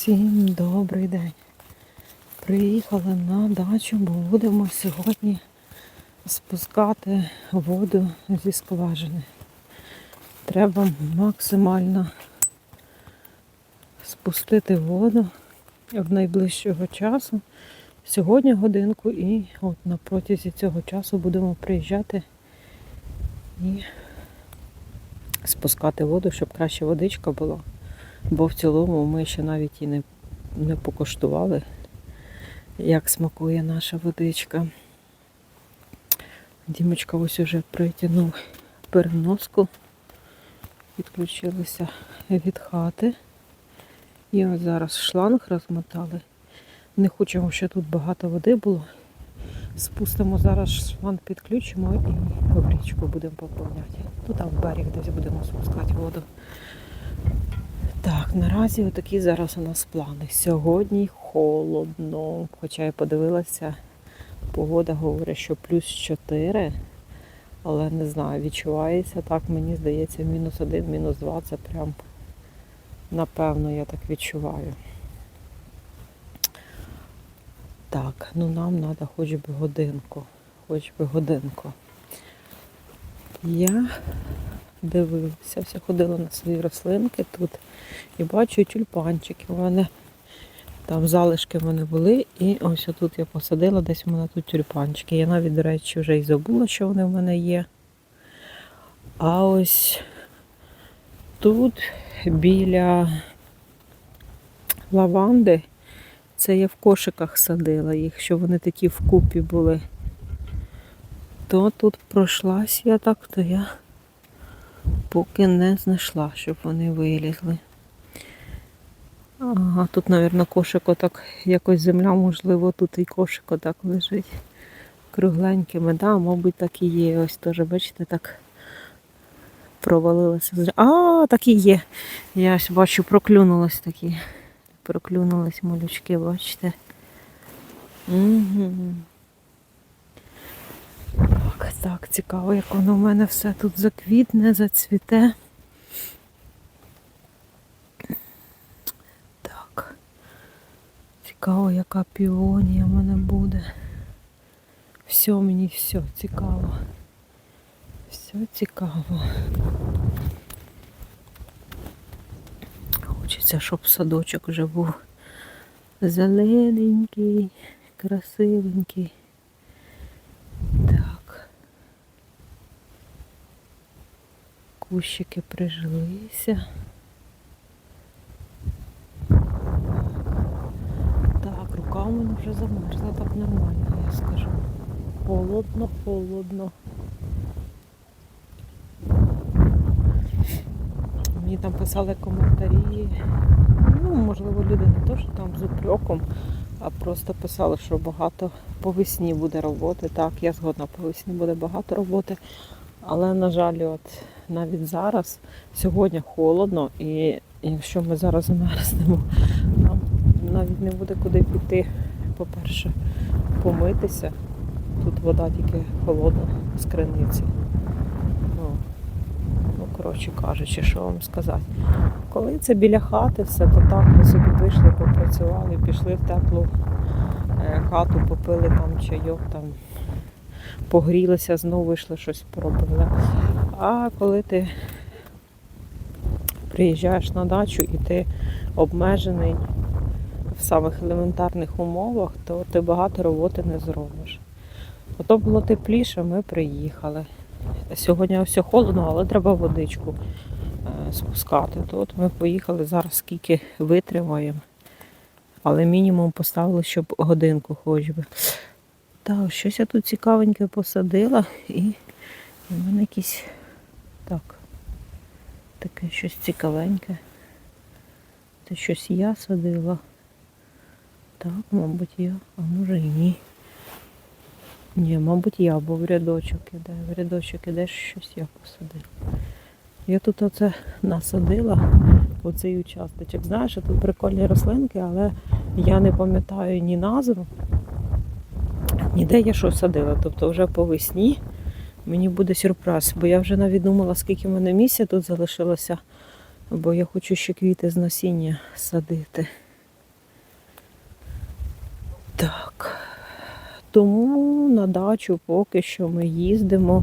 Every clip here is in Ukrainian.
Всім добрий день. Приїхали на дачу, бо будемо сьогодні спускати воду зі скважини. Треба максимально спустити воду в найближчого часу. Сьогодні годинку і от на протязі цього часу будемо приїжджати і спускати воду, щоб краще водичка була. Бо в цілому ми ще навіть і не, не покуштували, як смакує наша водичка. Дімочка ось уже притягнув переноску, відключилися від хати. І от зараз шланг розмотали. Не хочемо, щоб тут багато води було. Спустимо зараз шланг, підключимо і річку будемо поповняти. Ну там в берег десь будемо спускати воду. Так, наразі отакі зараз у нас плани. Сьогодні холодно, хоча я подивилася, погода говорить, що плюс 4, але не знаю, відчувається так, мені здається, мінус 1, мінус 2 це прям напевно я так відчуваю. Так, ну нам треба хоч би годинку. Хоч би годинку. Я дивилася, все ходила на свої рослинки тут і бачу тюльпанчики. У мене там залишки в мене були, і ось тут я посадила, десь у мене тут тюльпанчики. Я навіть, до речі, вже і забула, що вони в мене є. А ось тут біля лаванди, це я в кошиках садила їх, що вони такі вкупі були. То тут пройшлась я так, то я поки не знайшла, щоб вони вилізли. Ага, тут, мабуть, кошик отак, якось земля, можливо, тут і кошик отак лежить кругленькими. Да, мабуть, так і є. Ось теж, бачите, так провалилося. А, так і є. Я ось бачу, проклюнулось такі. Проклюнулись малючки, бачите. Угу. Так, так, цікаво, як воно в мене все тут заквітне, зацвіте. Так. Цікаво, яка піонія в мене буде. Все мені все цікаво. Все цікаво. Хочеться, щоб садочок вже був зелененький, красивенький. Так. Кущики прижилися. Так, рука у мене вже замерзла, так нормально, я скажу. Холодно, холодно. Мені там писали коментарі. Ну, можливо, люди не то, що там з упреком, а просто писали, що багато по весні буде роботи. Так, я згодна, по весні буде багато роботи. Але, на жаль, от навіть зараз, сьогодні холодно, і якщо ми зараз замерзнемо, нам навіть не буде куди піти, по-перше, помитися. Тут вода тільки холодна з криниці. Ну, ну, коротше кажучи, що вам сказати. Коли це біля хати, все, то так ми собі вийшли, попрацювали, пішли в теплу е, хату, попили там чайок, там погрілися, знову вийшли, щось поробили. А коли ти приїжджаєш на дачу і ти обмежений в самих елементарних умовах, то ти багато роботи не зробиш. Ото було тепліше, ми приїхали. Сьогодні все холодно, але треба водичку е, спускати. То от ми поїхали, зараз скільки витримаємо. Але мінімум поставили, щоб годинку хоч би. Так, щось я тут цікавеньке посадила і в мене якісь так, таке щось цікавеньке. Це щось я садила. Так, мабуть, я, а може і ні. Ні, мабуть, я, бо в рядочок іде. В рядочок іде щось я посадила. Я тут оце насадила, оцей участочок. Знаєш, тут прикольні рослинки, але я не пам'ятаю ні назву, ніде я що садила. Тобто вже по весні мені буде сюрприз, бо я вже навіть думала, скільки в мене місця тут залишилося, бо я хочу ще квіти з насіння садити. Так, тому на дачу поки що ми їздимо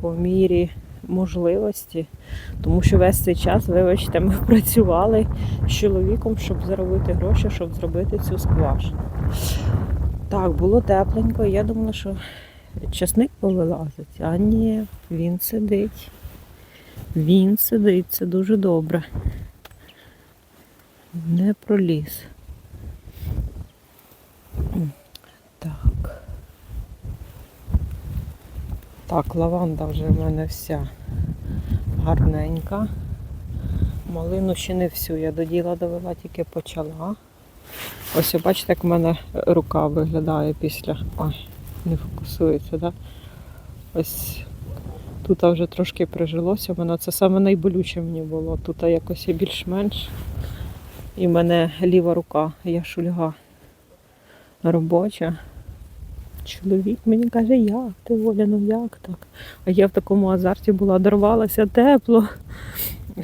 по мірі можливості, тому що весь цей час, вибачте, ми працювали з чоловіком, щоб заробити гроші, щоб зробити цю скважину. Так, було тепленько, я думала, що часник повилазить, а ні, він сидить. Він сидить, це дуже добре. Не проліз. Так. Так, лаванда вже в мене вся гарненька. Малину ще не всю. Я до діла довела, тільки почала. Ось бачите, як в мене рука виглядає після. Ой, не фокусується, да? Ось тут вже трошки прижилося. в мене це саме найболюче мені було. Тут якось більш-менш. І в мене ліва рука, я шульга робоча. Чоловік мені каже, як ти Оля, ну як так? А я в такому азарті була, дорвалася тепло,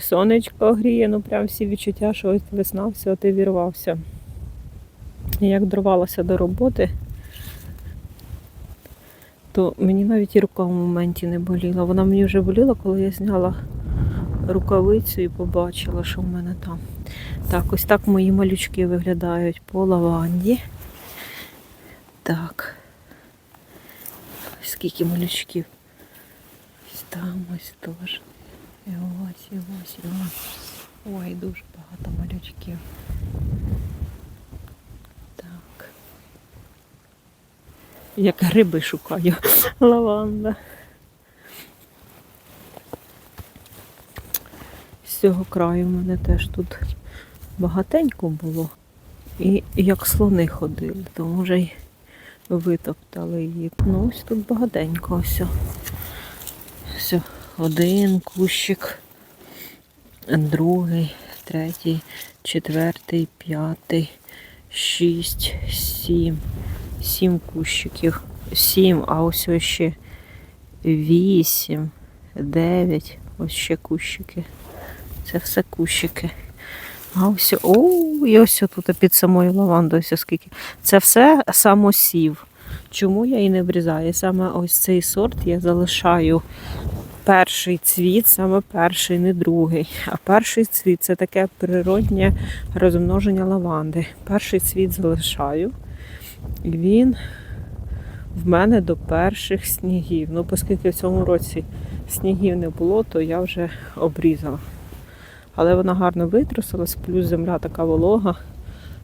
сонечко гріє, ну прям всі відчуття, що ось весна, все, ти вірвався. Як дорвалася до роботи, то мені навіть і рука в моменті не боліла. Вона мені вже боліла, коли я зняла рукавицю і побачила, що в мене там. Так, ось так мої малючки виглядають по лаванді. Так. Скільки малючків. Ось там ось теж. І ось, і ось, і ось. Ой, дуже багато малючків. Так. Як гриби шукаю. Лаванда. З цього краю в мене теж тут багатенько було. І як слони ходили, то може й витоптали її. Ну, ось тут багатенько ось. Ось один кущик, другий, третій, четвертий, п'ятий, шість, сім. Сім кущиків. Сім, а ось ось ще вісім, дев'ять. Ось ще кущики. Це все кущики. А ось, о, і ось тут під самою лавандою, ось скільки. Це все самосів. Чому я і не обрізаю? Саме ось цей сорт я залишаю перший цвіт, саме перший, не другий. А перший цвіт це таке природнє розмноження лаванди. Перший цвіт залишаю. І він в мене до перших снігів. Ну, оскільки в цьому році снігів не було, то я вже обрізала. Але вона гарно витрусилась, плюс земля така волога,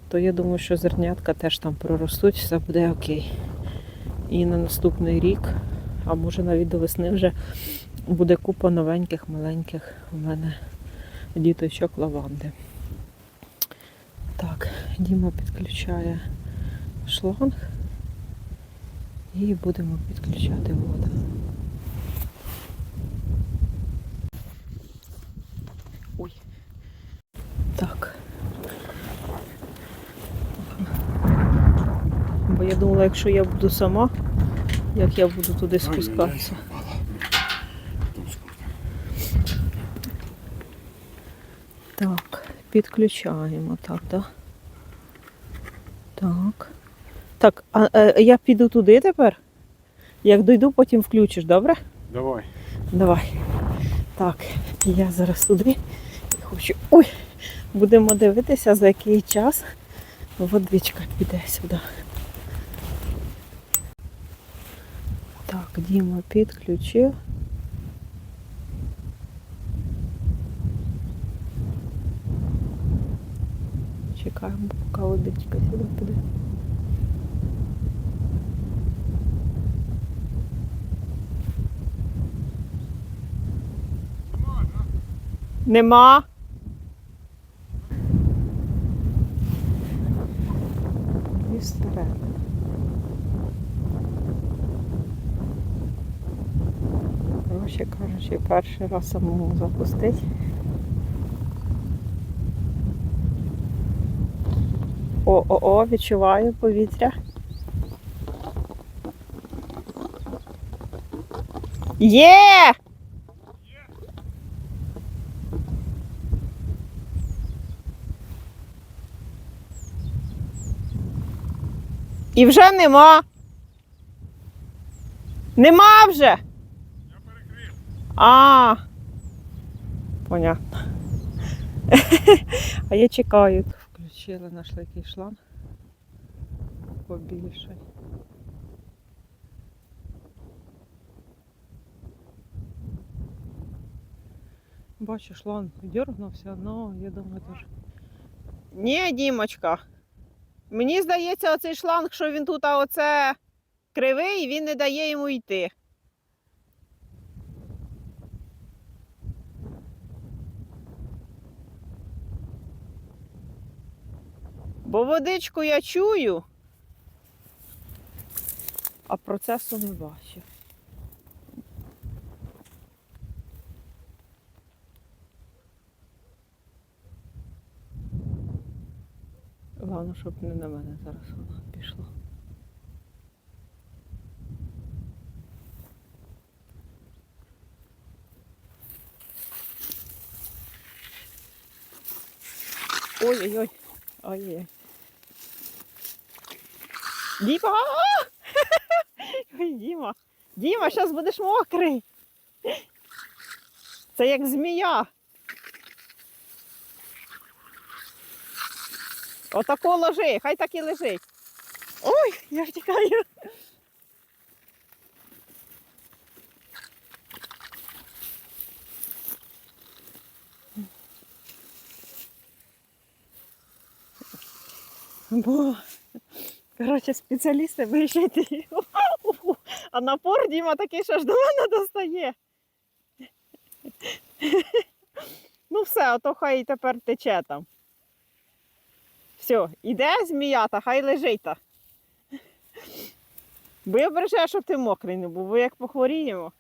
то я думаю, що зернятка теж там проростуть, все буде окей. І на наступний рік, а може навіть до весни вже буде купа новеньких, маленьких у мене діточок лаванди. Так, Діма підключає шланг і будемо підключати воду. Ой. Так. Бо я думала, якщо я буду сама, як я буду туди спускатися. Так, підключаємо так, так? Так. Так, а, а я піду туди тепер? Як дойду, потім включиш, добре? Давай. Давай. Так, я зараз туди і хочу. Ой! Будемо дивитися, за який час водичка піде сюди. Так, Діма підключив. Чекаємо, поки водичка сюди піде. Нема. І старе. Кажучи, перший раз самому запустити. О-о-о, відчуваю повітря. Є! І вже нема. Нема вже. Я перекрив. А. Понятно. А я чекаю. Включили, знайшли який шланг. Побільше. Бачу, шланг дергнувся, але я думаю, теж. Ні, Дімочка. Мені здається, оцей шланг, що він тут, а оце кривий, він не дає йому йти. Бо водичку я чую, а процесу не бачу. Головне, щоб не на мене зараз воно пішло. Ой-ой-ой. Ой-ой. Діма! Діма. Діма, зараз будеш мокрий. Це як змія. Отако ложи, хай так і лежить. Ой, я втікаю. Бо, коротше, спеціалісти виїжджайте. А напор Діма такий, що ж до мене достає. Ну все, а то хай тепер тече там. Все, іде зміята, хай лежить та. Бо я бережу, щоб ти мокрий не був, бо як похворіємо.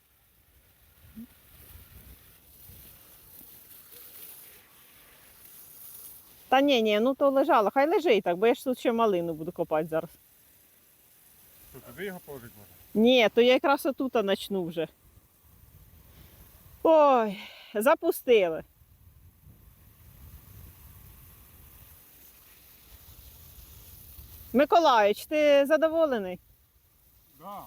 Та ні, ні, ну то лежало, хай лежить так, бо я ж тут ще малину буду копати зараз. Що, туди його положити можна? Ні, то я якраз отут начну вже. Ой, запустили. Миколаївич, ти задоволений? Да.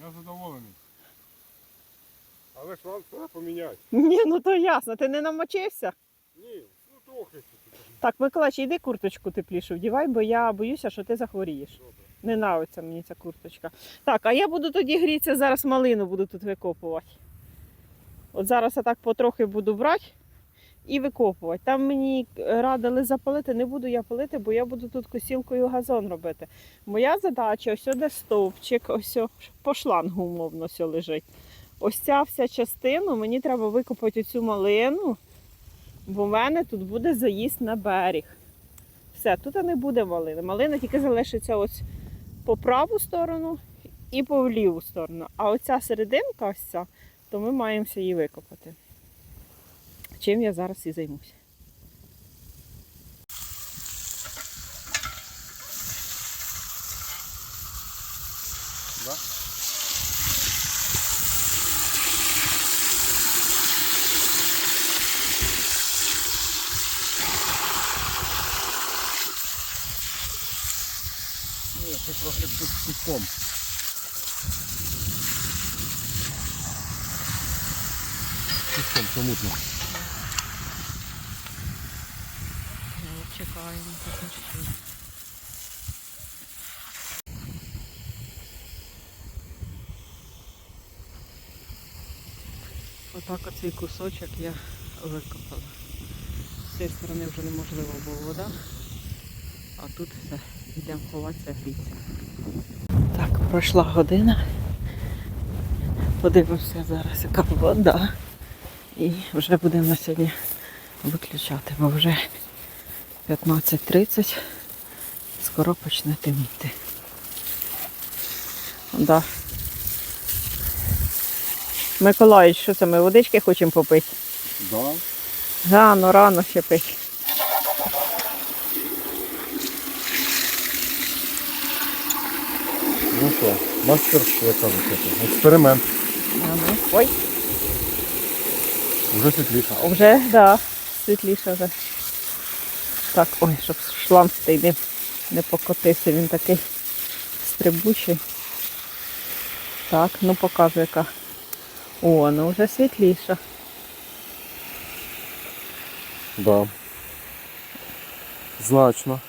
Я задоволений. Але ж вам треба поміняти. Ні, ну то ясно, ти не намочився. Ні, ну трохи. Так, Миколаївич, іди курточку теплішу вдівай, бо я боюся, що ти захворієш. Добре. Не нравиться мені ця курточка. Так, а я буду тоді грітися, зараз малину буду тут викопувати. От зараз я так потрохи буду брати і викопувати. Там мені радили запалити, не буду я палити, бо я буду тут косілкою газон робити. Моя задача ось де стовпчик, ось по шлангу умовно все лежить. Ось ця вся частина, мені треба викопати цю малину, бо в мене тут буде заїзд на берег. Все, тут не буде малини. Малина тільки залишиться ось по праву сторону і по ліву сторону. А оця серединка, ось ця, то ми маємося її викопати. Чим я зараз і займуся. Да? Ні, це трохи тут куском. Куском, помутно. Чекаємо, закінчити. Отак оцей кусочок я викопала. З цієї сторони вже неможливо було вода, а тут все, йдемо ховатися грітися. Так, пройшла година. Подивимося зараз, яка вода. І вже будемо на сьогодні виключати, бо вже 15.30 скоро почне темніти. Да. Миколаївич, що це ми водички хочемо попити? Да. Рано, рано ще пить. Ну що, мастер, як кажуть, це, експеримент. А ну. Ой, Вже світліше. вже, да, світліше вже. Так, ой, щоб шланг цей не, не покотився, він такий стрибучий. Так, ну показуй яка. О, ну вже світліша. Да. Значно.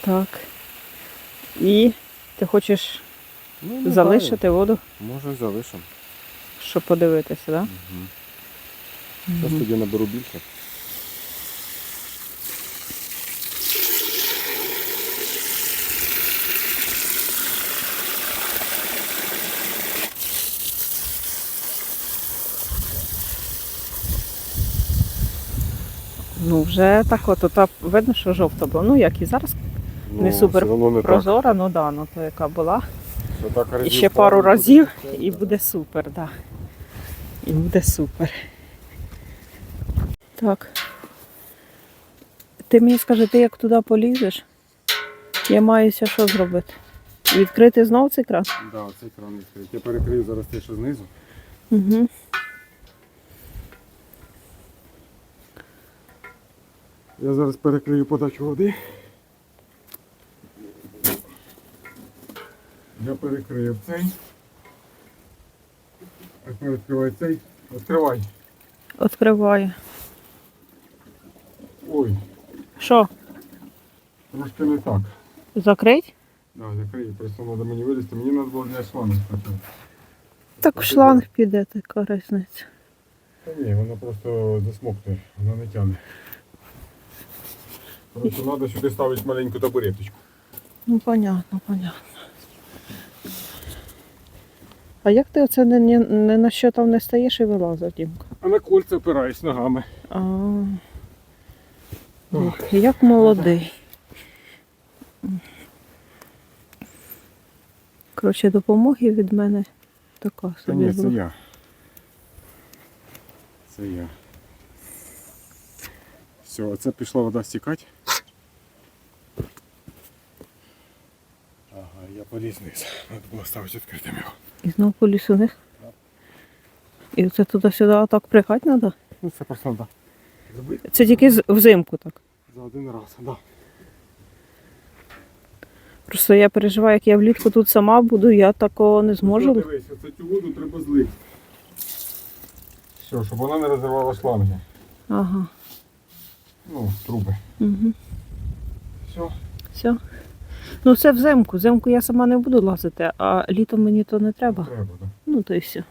Так. І ти хочеш Ну, не залишити воду, знаю. Може залишимо. щоб подивитися, так? Да? Угу. Зараз тоді наберу більше. Ну, вже так от, тут видно, що жовта була. Ну, як і зараз не супер не так. прозора, ну да, ну то яка була. Це так І ще пару разів, і буде супер, так. Да. І буде супер. Так. Ти мені скажи, ти як туди полізеш? Я маюся що зробити? Відкрити знов цей кран? Да, оцей кран відкрити. Я перекрию зараз те, що знизу. Угу. Я зараз перекрию подачу води. Я перекрив цей. Тепер відкривай цей. Відкривай. Відкриваю. Ой, Що, трошки не так. закрить? Да, закрий, просто треба мені вилізти. Мені треба було для шлангу спочатку. Так в шланг піде, така різниця. Та ні, воно просто засмоктує, воно не тягне. Просто треба сюди ставити маленьку табуреточку. Ну, понятно, понятно. А як ти оце не, не, не на що там не стаєш і вилазив, Дімка? А на кольця опираюсь ногами. А, як молодий. Коротше, допомоги від мене така Та собі. ні, це була. я. Це я. Все, це пішла вода стікати. Ага, я поліз вниз. Треба було ставити відкритим його. І знову поліз у них. І це туди-сюди так пригати треба? Ну це просто зробити Це тільки взимку так. за один раз. Да. Просто я переживаю, як я влітку тут сама буду, я такого не Ну, зможу. Дивись, оце цю воду треба злити. Все, щоб вона не розірвала шланги. Ага. Ну, труби. Угу. Все. Все. Ну це взимку. Взимку я сама не буду лазити, а літом мені то не треба. Треба, так. Ну то й все.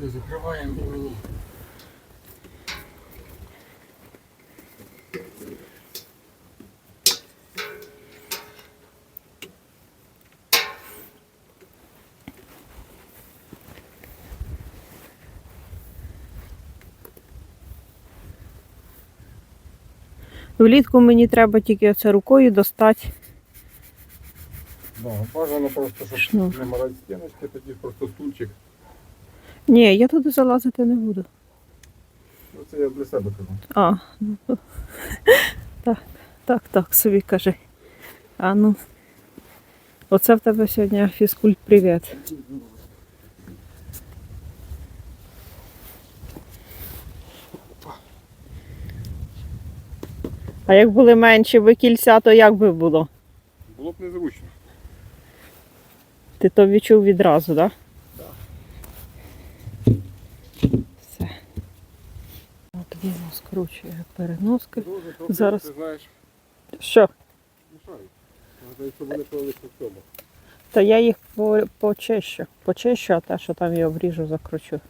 Це закриваємо і мені. Влітку мені треба тільки оце рукою достати. Бажано просто, щоб Шнур. не морати стіночки, тоді просто стульчик. Ні, я туди залазити не буду. Ну, це я для себе кажу. А, ну то. Так, так, так, собі кажи. А ну. Оце в тебе сьогодні фізкульт привіт. А як були менші би кільця, то як би було? Було б незручно. Ти то відчув відразу, так? Да. Все. От він скручує переноски. Дуже трохи, Зараз. Ти знаєш, Що? цьому. Та я їх по- почищу. Почищу, а те, що там я обріжу, закручу.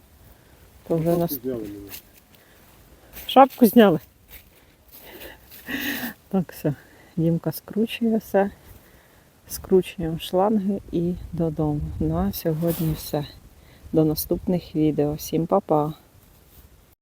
То вже Шапку нас зняли мені. шапку зняли. Так, все. Дімка скручує все. Скручуємо шланги і додому. На сьогодні все. До наступних відео. Всім па-па!